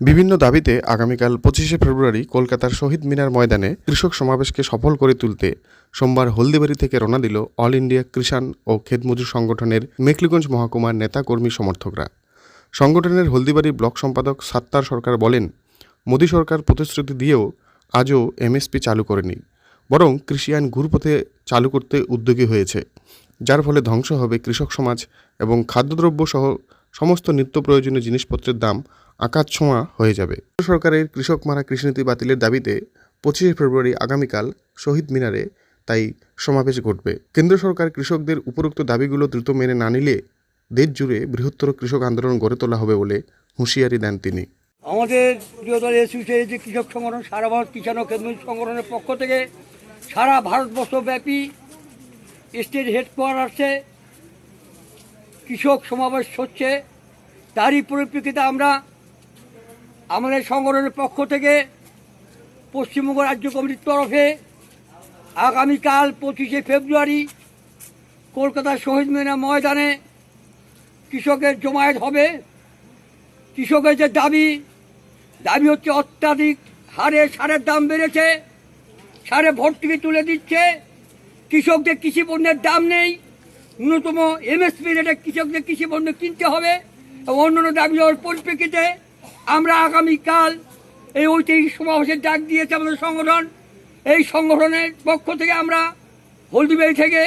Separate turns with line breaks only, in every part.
বিভিন্ন দাবিতে আগামীকাল পঁচিশে ফেব্রুয়ারি কলকাতার শহীদ মিনার ময়দানে কৃষক সমাবেশকে সফল করে তুলতে সোমবার হলদিবাড়ি থেকে রওনা দিল অল ইন্ডিয়া কৃষাণ ও খেতমজুর সংগঠনের মেকলিগঞ্জ মহকুমার নেতা কর্মী সমর্থকরা। সংগঠনের হলদিবাড়ি ব্লক সম্পাদক সাত্তার সরকার বলেন, মোদী সরকার প্রতিশ্রুতি দিয়েও আজও এমএসপি চালু করেনি, বরং কৃষি আইন ঘুরপথে চালু করতে উদ্যোগী হয়েছে, যার ফলে ধ্বংস হবে কৃষক সমাজ এবং খাদ্যদ্রব্য সহ সমস্ত নিত্য প্রয়োজনীয় জিনিসপত্রের দাম আকাশ ছোঁয়া হয়ে যাবে। সরকারের কৃষক মারা কৃষিনীতি বাতিলের দাবিতে পঁচিশে ফেব্রুয়ারি আগামীকাল শহীদ মিনারে তাই সমাবেশ ঘটবে। কেন্দ্র সরকার কৃষকদের উপরোক্ত দাবিগুলো দ্রুত মেনে না নিলে দেশ জুড়ে বৃহত্তর কৃষক আন্দোলন গড়ে তোলা হবে বলে হুঁশিয়ারি দেন তিনি।
আমাদের প্রিয় দল যে কৃষক সংগঠন, সারা ভারত কিষাণ কেন্দ্র সংগঠনের পক্ষ থেকে সারা ভারতবর্ষব্যাপী স্টেট হেডকোয়ার্টার্সে কৃষক সমাবেশ হচ্ছে। তারই পরিপ্রেক্ষিতে আমরা আমাদের সংগঠনের পক্ষ থেকে পশ্চিমবঙ্গ রাজ্য কমিটির তরফে আগামীকাল পঁচিশে ফেব্রুয়ারি কলকাতার শহীদ মিনার ময়দানে কৃষকের জমায়েত হবে। কৃষকের যে দাবি দাবি হচ্ছে অত্যাধিক হারে সারের দাম বেড়েছে, সারে ভর্তুকি তুলে দিচ্ছে। কৃষকদের কৃষি পণ্যের দাম নেই। ন্যূনতম এমএসপি রেটে কৃষকদের কৃষি পণ্য কিনতে হবে। এবং অন্যান্য দাবি হওয়ার পরিপ্রেক্ষিতে আমরা আগামীকাল এই ঐতিহাসিক সমাবেশের ডাক দিয়েছে আমাদের সংগঠন। এই সংগঠনের পক্ষ থেকে আমরা হলদিবাড়ি থেকে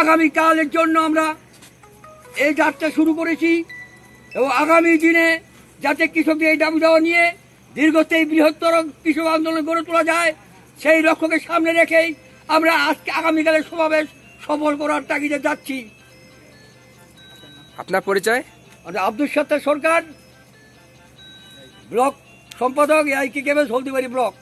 আগামীকালের জন্য আমরা এই যাত্রা শুরু করেছি। এবং আগামী দিনে যাতে কৃষকদের এই দাবি দেওয়া নিয়ে দীর্ঘস্থায়ী বৃহত্তর কৃষক আন্দোলন গড়ে তোলা যায়, সেই লক্ষ্যকে সামনে রেখেই আমরা আজকে আগামীকালের সমাবেশ সফল করার তাগিদে যাচ্ছি।
আপনার পরিচয়?
আমাদের আব্দুল সত্তার সরকার ব্লক সম্পাদক আইকি কেবেস হলদিবাড়ি ব্লক।